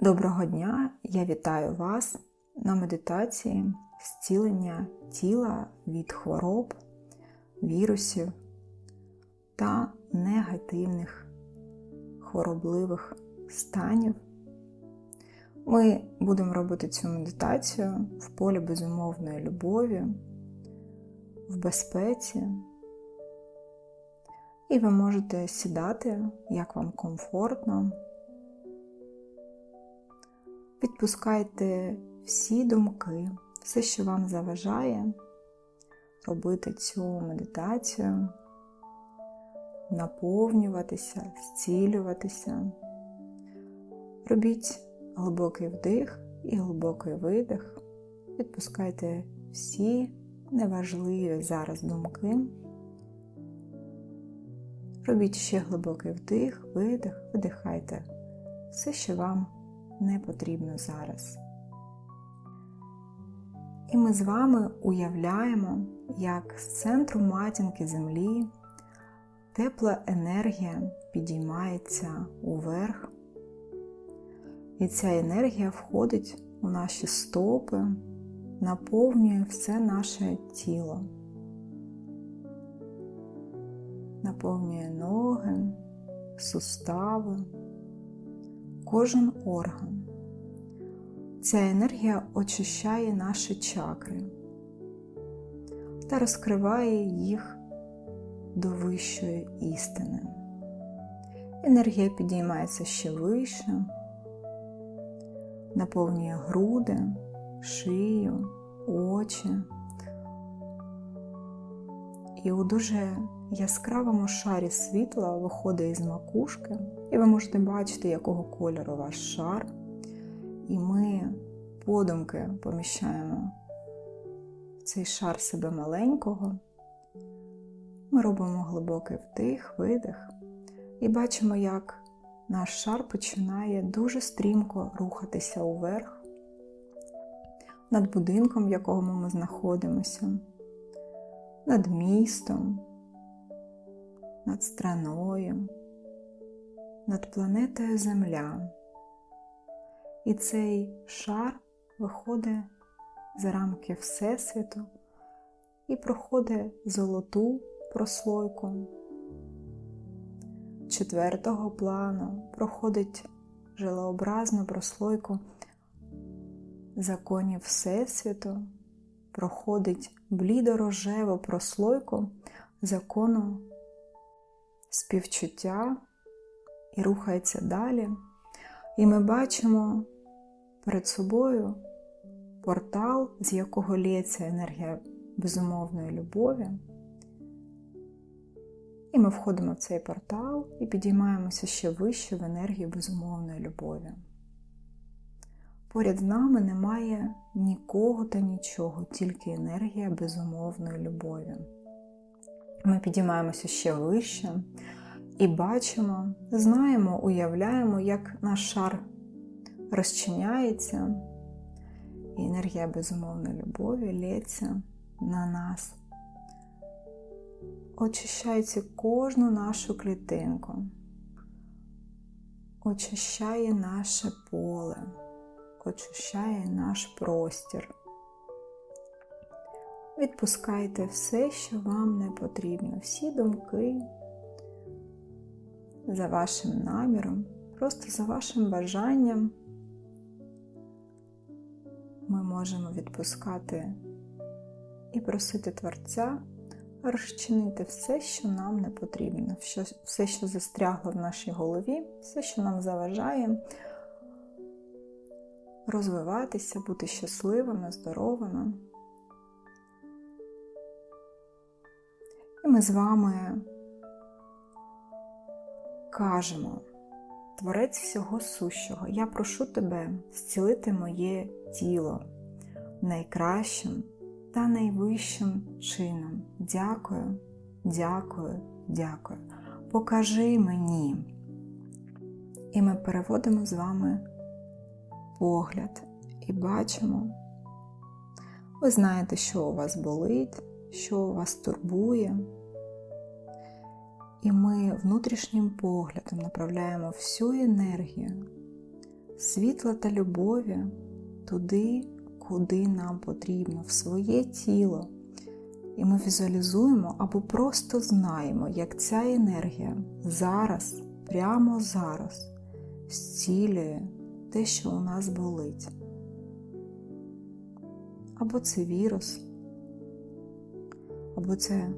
Доброго дня! Я вітаю вас на медитації зцілення тіла від хвороб, вірусів та негативних хворобливих станів. Ми будемо робити цю медитацію в полі безумовної любові, в безпеці. І ви можете сідати, як вам комфортно. Відпускайте всі думки, все, що вам заважає робити цю медитацію, наповнюватися, зцілюватися. Робіть глибокий вдих і глибокий видих. Відпускайте всі неважливі зараз думки. Робіть ще глибокий вдих, видих, видихайте все, що вам не потрібно зараз. І ми з вами уявляємо, як з центру матінки Землі тепла енергія підіймається уверх, і ця енергія входить у наші стопи, наповнює все наше тіло, наповнює ноги, сустави кожен орган. Ця енергія очищає наші чакри та розкриває їх до вищої істини. Енергія підіймається ще вище, наповнює груди, шию, очі. І у дуже яскравому шарі світла виходить із макушки, і ви можете бачити, якого кольору ваш шар. І ми подумки поміщаємо в цей шар себе маленького. Ми робимо глибокий вдих, видих, і бачимо, як наш шар починає дуже стрімко рухатися уверх над будинком, в якому ми знаходимося, над містом, над страною, над планетою Земля. І цей шар виходить за рамки Всесвіту і проходить золоту прослойку. Четвертого плану проходить жилообразну прослойку законів Всесвіту, проходить блідорожеву прослойку закону співчуття і рухається далі. І ми бачимо перед собою портал, з якого лється енергія безумовної любові. І ми входимо в цей портал і підіймаємося ще вище в енергію безумовної любові. Поряд з нами немає нікого та нічого, тільки енергія безумовної любові. Ми підіймаємося ще вище і бачимо, знаємо, уявляємо, як наш шар розчиняється, і енергія безумовної любові лється на нас, очищається кожну нашу клітинку, очищає наше поле, очищає наш простір. Відпускайте все, що вам не потрібно, всі думки за вашим наміром, просто за вашим бажанням. Ми можемо відпускати і просити Творця розчинити все, що нам не потрібно, все, що застрягло в нашій голові, все, що нам заважає розвиватися, бути щасливими, здоровими. І ми з вами кажемо, Творець всього сущого, я прошу тебе зцілити моє тіло найкращим та найвищим чином. Дякую, дякую, дякую. Покажи мені. І ми переводимо з вами погляд і бачимо. Ви знаєте, що у вас болить, що вас турбує. І ми внутрішнім поглядом направляємо всю енергію світла та любові туди, куди нам потрібно, в своє тіло. І ми візуалізуємо або просто знаємо, як ця енергія зараз, прямо зараз, зцілює те, що у нас болить. Або це вірус, або це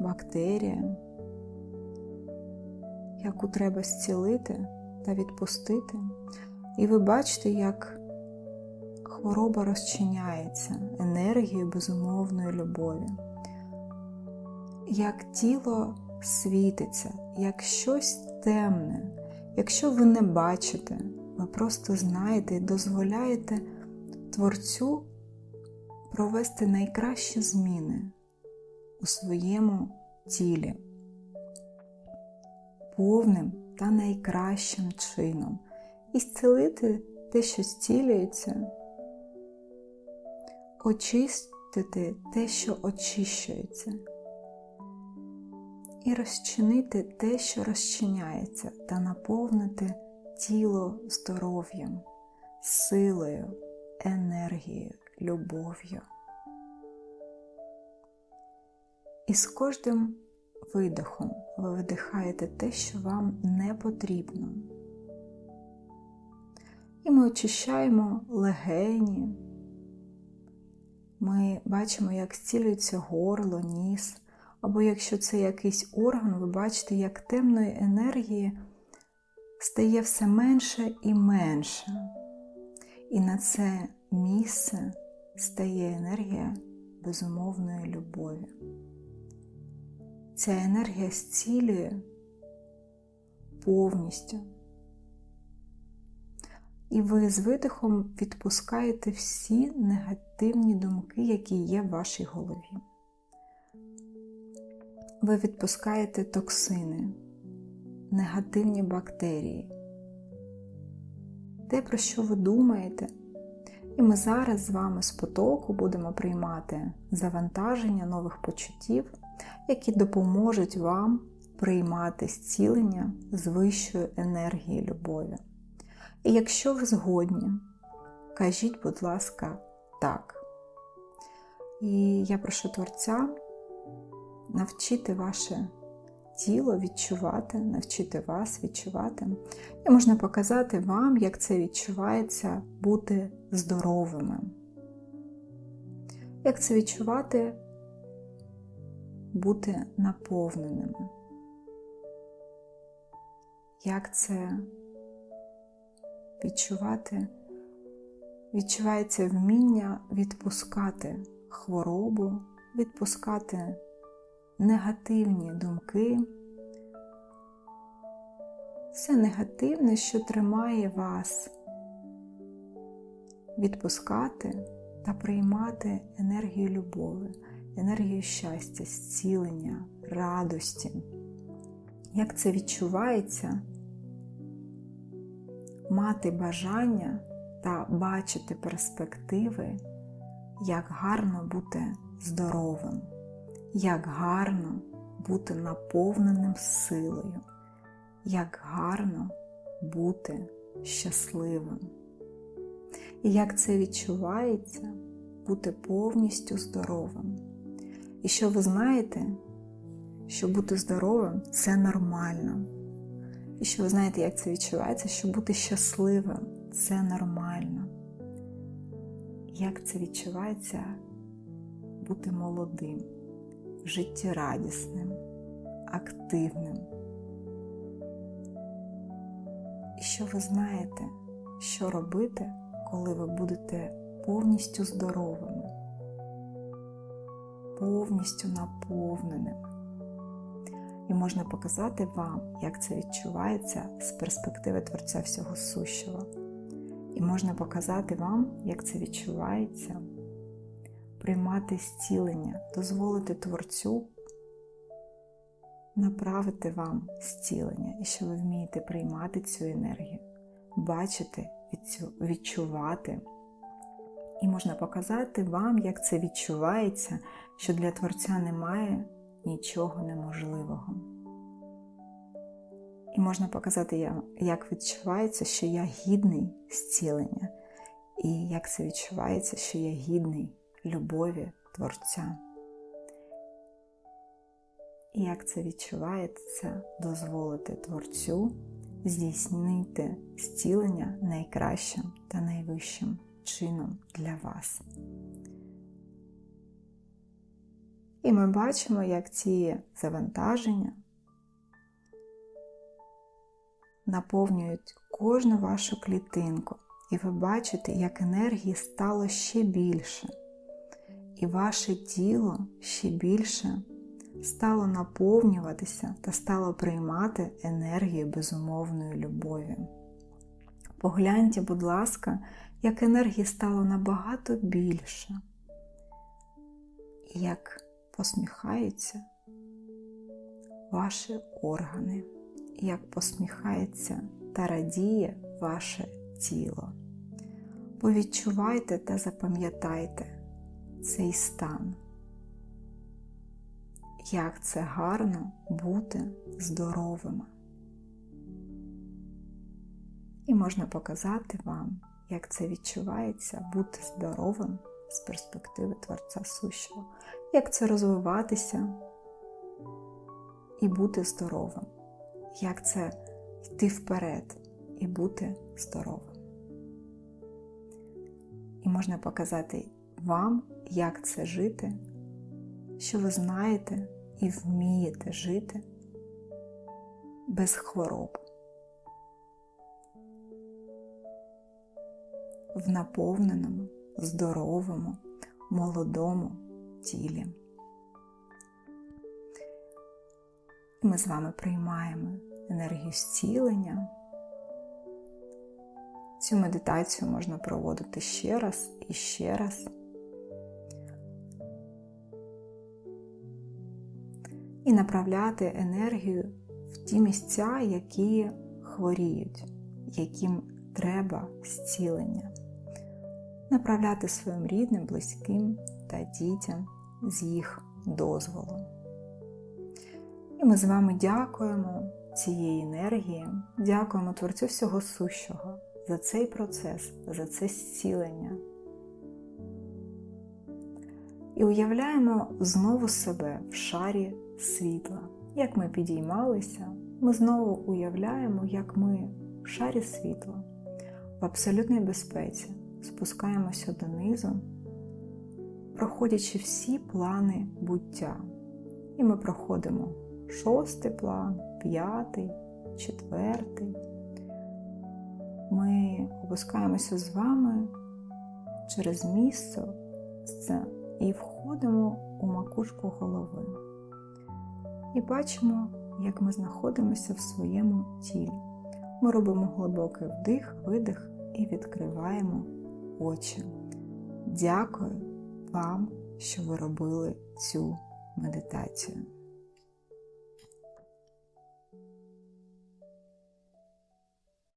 бактерія, яку треба зцілити та відпустити. І ви бачите, як хвороба розчиняється енергією безумовної любові, як тіло світиться, як щось темне. Якщо ви не бачите, ви просто знаєте і дозволяєте Творцю провести найкращі зміни у своєму тілі, повним та найкращим чином, і зцілити те, що зцілюється, очистити те, що очищується, і розчинити те, що розчиняється, та наповнити тіло здоров'ям, силою, енергією, любов'ю. І з кожним видихом ви видихаєте те, що вам не потрібно. І ми очищаємо легені. Ми бачимо, як зцілюється горло, ніс, або якщо це якийсь орган, ви бачите, як темної енергії стає все менше і менше. І на це місце стає енергія безумовної любові. Ця енергія зцілює повністю. І ви з видихом відпускаєте всі негативні думки, які є в вашій голові. Ви відпускаєте токсини, негативні бактерії, те, про що ви думаєте. І ми зараз з вами з потоку будемо приймати завантаження нових почуттів, які допоможуть вам приймати зцілення з вищою енергією любові. І якщо ви згодні, кажіть, будь ласка, так. І я прошу Творця навчити ваше тіло відчувати, навчити вас відчувати. І можна показати вам, як це відчувається бути здоровими. Як це відчувати бути наповненими. Як це відчувати, відчувається вміння відпускати хворобу, відпускати негативні думки, все негативне, що тримає вас, відпускати та приймати енергію любові, енергію щастя, зцілення, радості. Як це відчувається? Мати бажання та бачити перспективи, як гарно бути здоровим як гарно бути наповненим силою, як гарно бути щасливим. І як це відчувається бути повністю здоровим. І що ви знаєте, що бути здоровим це нормально. І що ви знаєте, як це відчувається, що бути щасливим це нормально. Як це відчувається бути молодим життєрадісним, активним. І що ви знаєте, що робити, коли ви будете повністю здоровими, повністю наповненими. І можна показати вам, як це відчувається з перспективи Творця всього сущого. І можна показати вам, як це відчувається приймати зцілення, дозволити Творцю направити вам зцілення і що ви вмієте приймати цю енергію, бачити, відчувати. І можна показати вам, як це відчувається, що для Творця немає нічого неможливого. І можна показати, як відчувається, що я гідний зцілення, і як це відчувається, що я гідний любові Творця. І як це відчувається дозволити Творцю здійснити зцілення найкращим та найвищим чином для вас. І ми бачимо, як ці завантаження наповнюють кожну вашу клітинку, і ви бачите, як енергії стало ще більше, і ваше тіло ще більше стало наповнюватися та стало приймати енергію безумовної любові. Погляньте, будь ласка, як енергії стало набагато більше, як посміхаються ваші органи, як посміхається та радіє ваше тіло. Повідчувайте та запам'ятайте цей стан як це гарно бути здоровими. І можна показати вам, як це відчувається бути здоровим з перспективи Творця Сущого, як це розвиватися і бути здоровим, як це йти вперед і бути здоровим. І можна показати вам, як це жити, що ви знаєте і вмієте жити без хвороб, в наповненому, здоровому, молодому тілі. Ми з вами приймаємо енергію зцілення. Цю медитацію можна проводити ще раз і ще раз. і направляти енергію в ті місця, які хворіють, яким треба зцілення, направляти своїм рідним, близьким та дітям з їх дозволу. І ми з вами дякуємо цієї енергії, дякуємо Творцю всього сущого за цей процес, за це зцілення. І уявляємо знову себе в шарі світла. Як ми підіймалися, ми знову уявляємо, як ми в шарі світла, в абсолютній безпеці спускаємося донизу, проходячи всі плани буття. І ми проходимо шостий план, п'ятий, четвертий. Ми опускаємося з вами через місце і входимо у макушку голови. І бачимо, як ми знаходимося в своєму тілі. Ми робимо глибокий вдих, видих і відкриваємо очі. Дякую вам, що ви робили цю медитацію.